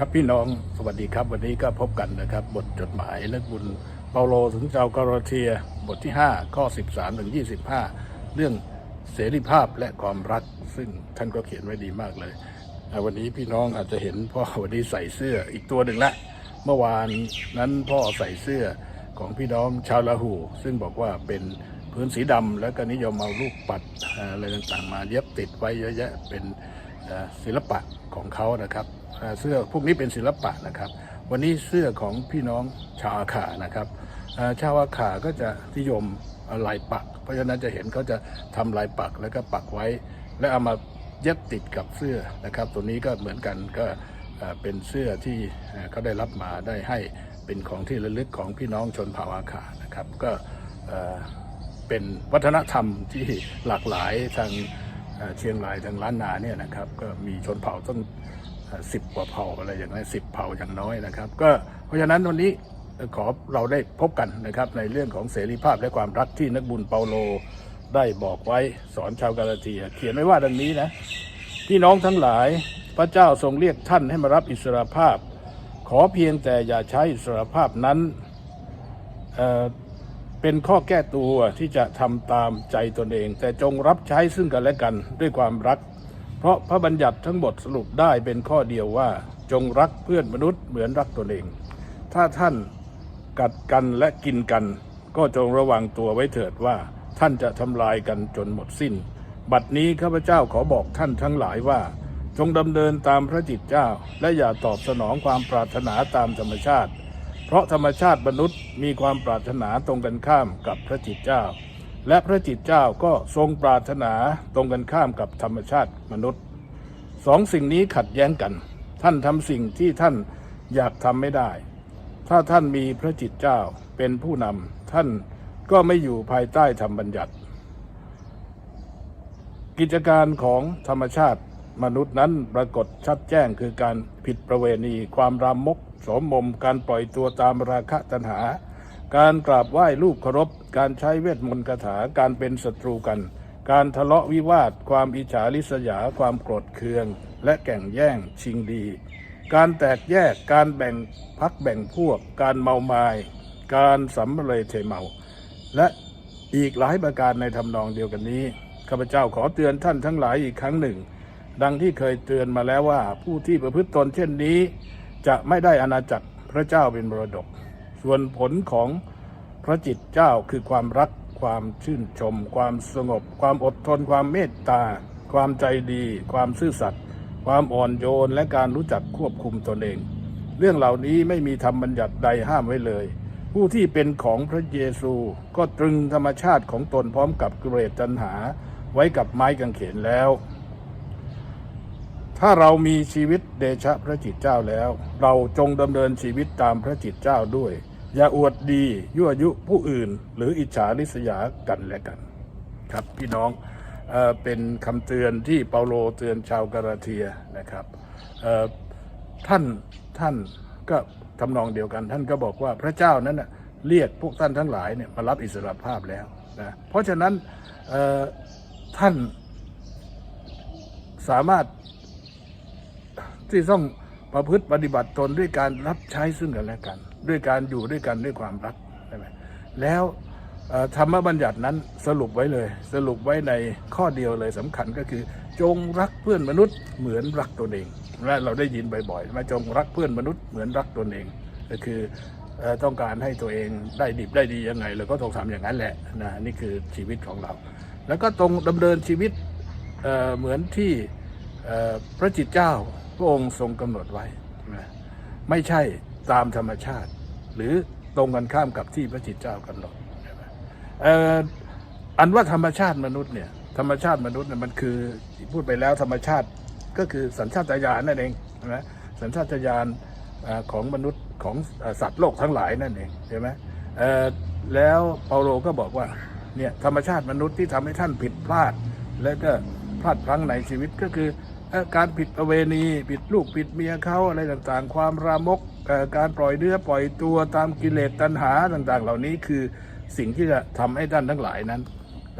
ครับพี่น้องสวัสดีครับ วันนี้ก็พบกันนะครับ บทจดหมายและบุญเปาโลถึงชาวกาลาเทียบทที่ 5 ข้อ 13ถึง25 เรื่องเสรีภาพและความรัก ซึ่งท่านก็เขียนไว้ดีมากเลย วันนี้พี่น้องอาจจะเห็นพ่อวันนี้ใส่เสื้ออีกตัวหนึ่งละเมื่อวานนั้นพ่อใส่เสื้อของพี่น้องชาวลาหู ซึ่งบอกว่าเป็นพื้นสีดำแล้วก็นิยมเอาลูกปัดอ่าอะไรต่างๆมาเย็บติดไว้เยอะแยะเป็น ศิลปะของเขานะครับเสื้อพวกนี้เป็นศิลปะนะครับ วันนี้เสื้อของพี่น้องชาวอาขานะครับชาวอาขาก็จะนิยมเอาลายปัก เพราะฉะนั้นจะเห็นเขาจะทำลายปักแล้วก็ปักไว้ แล้วเอามาเย็บติดกับเสื้อนะครับ ตัวนี้ก็เหมือนกันก็เป็นเสื้อที่เขาได้รับมาได้ให้เป็นของที่ระลึกของพี่น้องชนเผ่าอาขานะครับ ก็เป็นวัฒนธรรมที่หลากหลายทาง เชียงรายทางล้านนาเนี่ยนะครับ ก็มีชนเผ่าต้องสิบกว่าเผ่าอะไรอย่างนั้นสิบเผ่าอย่างน้อยนะครับ ก็เพราะฉะนั้นวันนี้ขอเราได้พบกันนะครับในเรื่องของเสรีภาพและความรักที่นักบุญเปาโลได้บอกไว้สอนชาวกาลาเทีย เขียนไว้ว่าดังนี้นะพี่น้องทั้งหลายพระเจ้าทรงเรียกท่านให้มารับอิสรภาพ ขอเพียงแต่อย่าใช้อิสรภาพนั้น เป็นข้อแก้ตัวที่จะทำตามใจตนเอง แต่จงรับใช้ซึ่งกันและกันด้วยความรัก เพราะพระบัญญัติทั้งหมดสรุปได้เป็นข้อเดียวว่า จงรักเพื่อนมนุษย์เหมือนรักตนเอง ถ้าท่านกัดกันและกินกัน ก็จงระวังตัวไว้เถิดว่าท่านจะทำลายกันจนหมดสิ้น บัดนี้ข้าพเจ้าขอบอกท่านทั้งหลายว่า จงดำเนินตามพระจิตเจ้า และอย่าตอบสนองความปรารถนาตามธรรมชาติ เพราะธรรมชาติมนุษย์มีความปรารถนาตรงกันข้ามกับพระจิตเจ้า และพระจิตเจ้าก็ทรงปรารถนาตรงกันข้ามกับธรรมชาติมนุษย์สองสิ่งนี้ขัดแย้งกัน ท่านทำสิ่งที่ท่านอยากทำไม่ได้ ถ้าท่านมีพระจิตเจ้าเป็นผู้นำท่านก็ไม่อยู่ภายใต้ธรรมบัญญัติ กิจการของธรรมชาติ มนุษย์นั้นปรากฏชัดแจ้งคือการผิดประเวณี ความรามกสมม การปล่อยตัวตามราคะตัณหา การกราบไหว้รูปเคารพ การใช้เวทมนต์คาถาการเป็นศัตรูกัน การทะเลาะวิวาท ความอิจฉาริษยา ความโกรธเคือง และแก่งแย่งชิงดี การแตกแยกการแบ่งพักแบ่งพวก การเมามาย การสัมเลยเทเมา และอีกหลายประการในทำนองเดียวกันนี้ข้าพเจ้าขอเตือนท่านทั้งหลายอีกครั้งหนึ่ง ดังที่เคยเตือนมาแล้วว่าผู้ที่ประพฤติตนเช่นนี้ จะไม่ได้อาณาจักรพระเจ้าเป็นมรดก ส่วนผลของพระจิตเจ้าคือความรัก ความชื่นชม ความสงบ ความอดทน ความเมตตา ความใจดี ความซื่อสัตย์ความอ่อนโยนและการรู้จักควบคุมตนเอง เรื่องเหล่านี้ไม่มีธรรมบัญญัติใดห้ามไว้เลย ผู้ที่เป็นของพระเยซูก็ตรึงธรรมชาติของตนพร้อมกับเกิเลสตัณหาไว้กับไม้กางเขนแล้ว ถ้าเรามีชีวิตเดชะพระจิตเจ้าแล้ว เราจงดำเนินชีวิตตามพระจิตเจ้าด้วย อย่าอวดดียั่วยุผู้อื่น หรืออิจฉาริษยากันและกัน ครับพี่น้องเอเป็นคำเตือนที่เปาโลเตือนชาวกาลาเทียนะครับท่านท่านก็ทำนองเดียวกัน ท่านก็บอกว่าพระเจ้านั้นนะเรียกพวกท่านทั้งหลายเนี่ยมารับอิสรภาพแล้วนะเพราะฉะนั้นท่านสามารถ ที่ต้องประพฤติปฏิบัติตนด้วยการรับใช้ซึ่งกันและกัน ด้วยการอยู่ด้วยกันด้วยความรักใช่ไหมแล้วธรรมบัญญัตินั้นสรุปไว้เลย สรุปไว้ในข้อเดียวเลยสำคัญก็คือ จงรักเพื่อนมนุษย์เหมือนรักตนเองและเราได้ยินบ่อยๆมาจงรักเพื่อนมนุษย์เหมือนรักตนเอง ก็คือต้องการให้ตัวเองได้ดิบได้ดียังไงเราก็ต้องทำอย่างนั้นแหละนะนี่คือชีวิตของเรา แล้วก็ตรงดำเนินชีวิตเเหมือนที่พระจิตเจ้า พระองค์ทรงกำหนดไว้นะไม่ใช่ตามธรรมชาติ หรือตรงกันข้ามกับที่พระจิตเจ้ากำหนดอันว่าธรรมชาติมนุษย์เนี่ยธรรมชาติมนุษย์เนี่ยมันคือพูดไปแล้วธรรมชาติก็คือสัญชาตญาณนั่นเองนะสัญชาตญาณของมนุษย์ของสัตว์โลกทั้งหลายนั่นเองใช่ไหมแล้วเปาโลก็บอกว่าเนี่ยธรรมชาติมนุษย์ที่ทำให้ท่านผิดพลาด และก็พลาดพลั้งในชีวิตก็คือ การผิดประเวณีผิดลูกผิดเมียเขาอะไรต่างๆ ความรามกการปล่อยเนื้อปล่อยตัวตามกิเลสตัณหาต่างๆ เหล่านี้คือสิ่งที่จะทำให้ท่านทั้งหลายนั้น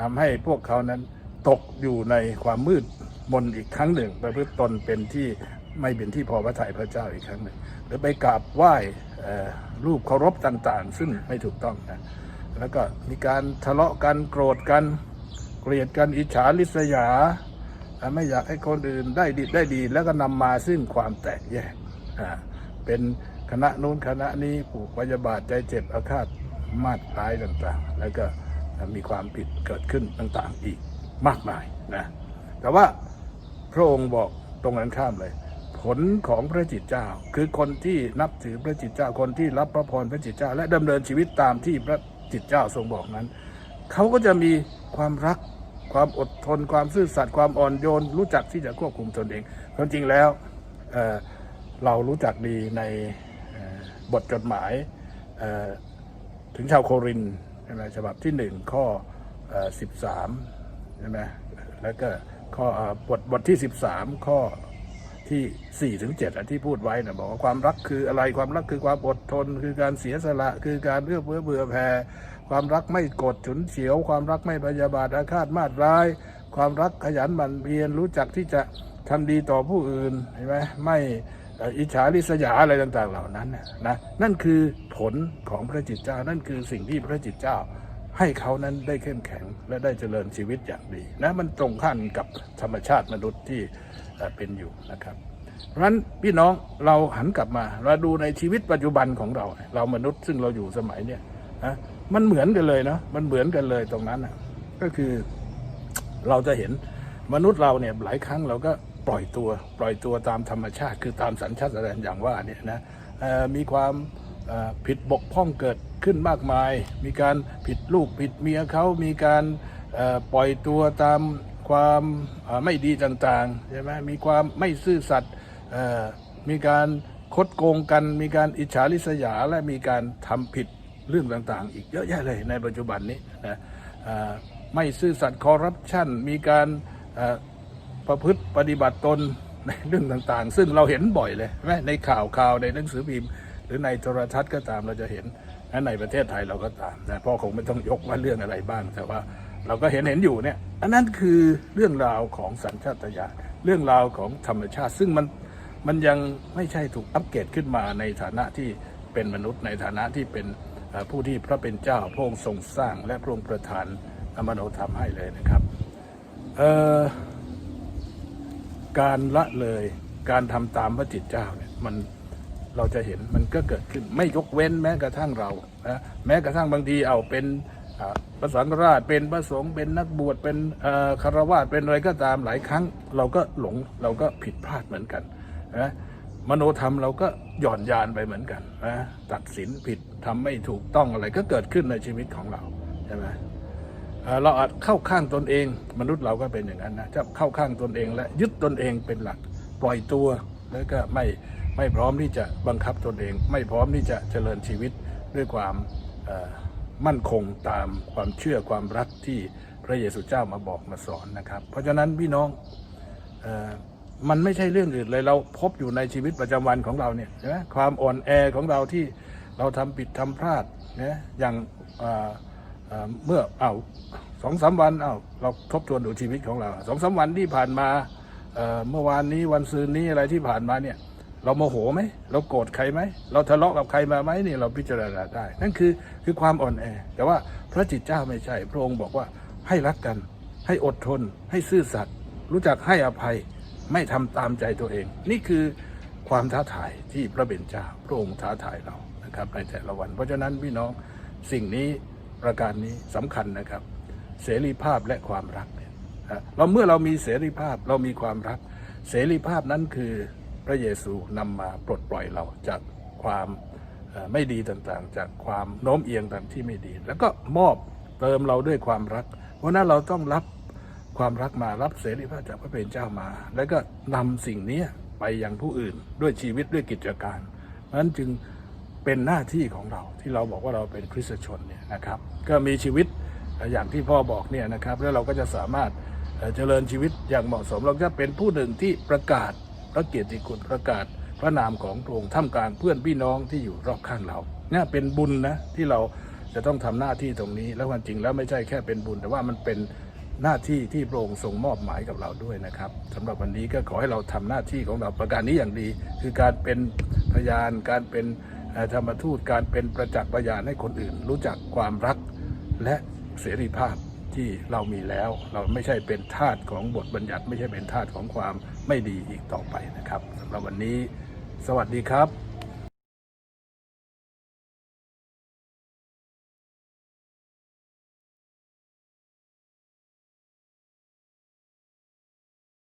ทำให้พวกเขานั้นตกอยู่ในความมืดมนอีกครั้งหนึ่งประพฤติตนเป็นที่ไม่เป็นที่พอพระทัยพระเจ้าอีกครั้งหนึ่งหรือไปกราบไหว้รูปเคารพต่างๆ ซึ่งไม่ถูกต้องนะแล้วก็มีการทะเลาะกันโกรธกันเกลียดกันอิจฉาริษยา ไม่อยากให้คนอื่นได้ดีได้ดี แล้วก็นำมาซึ่งความแตกแยกอ่าเป็นคณะนู้นคณะนี้ผูกพยาบาทใจเจ็บอาฆาตมาดร้ายต่างๆ แล้วก็มีความผิดเกิดขึ้นต่างๆอีกมากมายนะแต่ว่าพระองค์บอกตรงกันข้ามเลย ผลของพระจิตเจ้า คือคนที่นับถือพระจิตเจ้าคนที่รับพระพรพระจิตเจ้า และดำเนินชีวิตตามที่พระจิตเจ้าทรงบอกนั้น เขาก็จะมีความรัก ความอดทน ความซื่อสัตย์ความอ่อนโยน รู้จักที่จะควบคุมตนเองความจริงแล้วเเรารู้จักดีในบทจดหมายถึงชาวโครินใช่ไหมฉบับที่หนึ่งข้อสิบสามใช่ไหมแล้วก็ข้อบทบทที่สิบสามข้อที่4ี่ถึงเจ็ดที่พูดไว้นะบอกว่าความรักคืออะไรความรักคือความอดทน คือการเสียสละ คือการเอื้อเฟื้อเบื่อแผ่ ความรักไม่โกดฉุนเฉียว ความรักไม่พยาบาทอาฆาตมาดร้าย ความรักขยันหมั่นเพียรรู้จักที่จะทำดีต่อผู้อื่นเห็นไหมไม่อิจฉาริษยาอะไรต่างๆเหล่านั้นนะนั่นคือผลของพระจิตเจ้า นั่นคือสิ่งที่พระจิตเจ้าให้เขานั้นได้เข้มแข็งและได้เจริญชีวิตอย่างดีนะมันตรงข้ามกับธรรมชาติมนุษย์ที่เอ่อเป็นอยู่นะครับ เพราะฉะนั้นพี่น้องเราหันกลับมาเราดูในชีวิตปัจจุบันของเรา เรามนุษย์ซึ่งเราอยู่สมัยเนี้ยนะ มันเหมือนกันเลยเนาะมันเหมือนกันเลยตรงนั้นนะก็คือเราจะเห็นมนุษย์เราเนี่ยหลายครั้งเราก็ปล่อยตัว ปล่อยตัวตามธรรมชาติ คือตามสัญชาตญาณอย่างว่าเนี่ยนะมีความผิดบกพร่องเกิดขึ้นมากมาย มีการผิดลูกผิดเมียเขามีการปล่อยตัวตามความไม่ดีต่างๆใช่ไหมมีความไม่ซื่อสัตย์มีการคดโกงกัน มีการอิจฉาริษยาและมีการทำผิด เรื่องต่างๆ อีกเยอะแยะเลยในปัจจุบันนี้นะไม่ซื่อสัตย์คอร์รัปชันมีการประพฤติปฏิบัติตนในเรื่องต่างๆ ซึ่งเราเห็นบ่อยเลยใช่ไหมในข่าวข่าวในหนังสือพิมพ์ หรือในโทรทัศน์ก็ตามเราจะเห็นในประเทศไทยเราก็ตามนะพ่อคงไม่ต้องยกว่าเรื่องอะไรบ้าง แต่ว่าเราก็เห็นเห็นอยู่เนี่ยอันนั้นคือเรื่องราวของสัญชาตญาณเรื่องราวของธรรมชาติ ซึ่งมันมันยังไม่ใช่ถูกอัปเกรดขึ้นมาในฐานะที่เป็นมนุษย์ในฐานะที่เป็น ผู้ที่พระเป็นเจ้าพระองค์ทรงสร้าง และพระองค์ประทานอมโนธรรมให้เลยนะครับการละเลยการทำตามพระจิตเจ้าเนี่ยมันเราจะเห็นมันก็เกิดขึ้นไม่ยกเว้นแม้กระทั่งเรานะแม้กระทั่งบางทีเอาเป็นพระสังฆราชเป็นพระสงฆ์เป็นนักบวชเป็นคารวะเป็นอะไรก็ตามหลายครั้ง เราก็หลงเราก็ผิดพลาดเหมือนกันนะ มโนธรรมเราก็หย่อนยานไปเหมือนกันนะตัดสินผิดทำไม่ถูกต้องอะไรก็เกิดขึ้นในชีวิตของเราใช่ไหมเราอาจเข้าข้างตนเอง มนุษย์เราก็เป็นอย่างนั้นนะจะเข้าข้างตนเองและยึดตนเองเป็นหลักปล่อยตัวแล้วก็ไม่ไม่พร้อมที่จะบังคับตนเอง ไม่พร้อมที่จะเจริญชีวิตด้วยความมั่นคงตามความเชื่อความรักที่พระเยซูเจ้ามาบอกมาสอนนะครับ เพราะฉะนั้นพี่น้องอ มันไม่ใช่เรื่องอื่นเลยเราพบอยู่ในชีวิตประจำวันของเราเนี่ยใช่ไหมความอ่อนแอของเราที่เราทำผิดทำพลาดนะอย่างเมื่อเอาสองสามวันเอาเราทบทวนดูชีวิตของเราสองสามวันที่ผ่านมาเอ่อเมื่อวานนี้วันซืนนี้อะไรที่ผ่านมาเนี่ย เราโมโหไหมเราโกรธใครไหมเราทะเลาะกับใครมาไหมนี่เราพิจารณาได้ นั่นคือคือความอ่อนแอ แต่ว่าพระจิตเจ้าไม่ใช่ พระองค์บอกว่าให้รักกัน ให้อดทน ให้ซื่อสัตย์รู้จักให้อภัย ไม่ทำตามใจตัวเอง นี่คือความท้าทายที่พระเบญจาพระองค์ท้าทายเรานะครับ ในแต่ละวัน เพราะฉะนั้นพี่น้องสิ่งนี้ประการนี้สำคัญนะครับ เสรีภาพและความรักเนี่ยเราเมื่อเรามีเสรีภาพเรามีความรัก เสรีภาพนั้นคือพระเยซูนำมาปลดปล่อยเราจากความไม่ดีต่างๆ จากความโน้มเอียงต่างที่ไม่ดี แล้วก็มอบเติมเราด้วยความรัก เพราะนั้นเราต้องรับ ความรักมารับเสรีภาพจากพระเป็นเจ้ามา แล้วก็นำสิ่งนี้ไปยังผู้อื่นด้วยชีวิตด้วยกิจการเพราะฉะนั้นจึงเป็นหน้าที่ของเราที่เราบอกว่าเราเป็นคริสตชนเนี่ยนะครับ ก็มีชีวิตอย่างที่พ่อบอกเนี่ยนะครับ แล้วเราก็จะสามารถเจริญชีวิตอย่างเหมาะสม เราจะเป็นผู้หนึ่งที่ประกาศพระเกียรติคุณประกาศพระนามของพระองค์ท่ามกลางเพื่อนพี่น้องที่อยู่รอบข้างเราเนี่ยเป็นบุญนะที่เราจะต้องทำหน้าที่ตรงนี้ แล้วความจริงแล้วไม่ใช่แค่เป็นบุญ แต่ว่ามันเป็น หน้าที่ที่พระองค์ทรงมอบหมายกับเราด้วยนะครับสำหรับวันนี้ก็ขอให้เราทำหน้าที่ของเราประการนี้อย่างดี คือการเป็นพยาน การเป็นธรรมทูตการเป็นประจักษ์พยานให้คนอื่น รู้จักความรักและเสรีภาพที่เรามีแล้ว เราไม่ใช่เป็นทาสของบทบัญญัติ ไม่ใช่เป็นทาสของความไม่ดีอีกต่อไปนะครับสำหรับวันนี้ สวัสดีครับ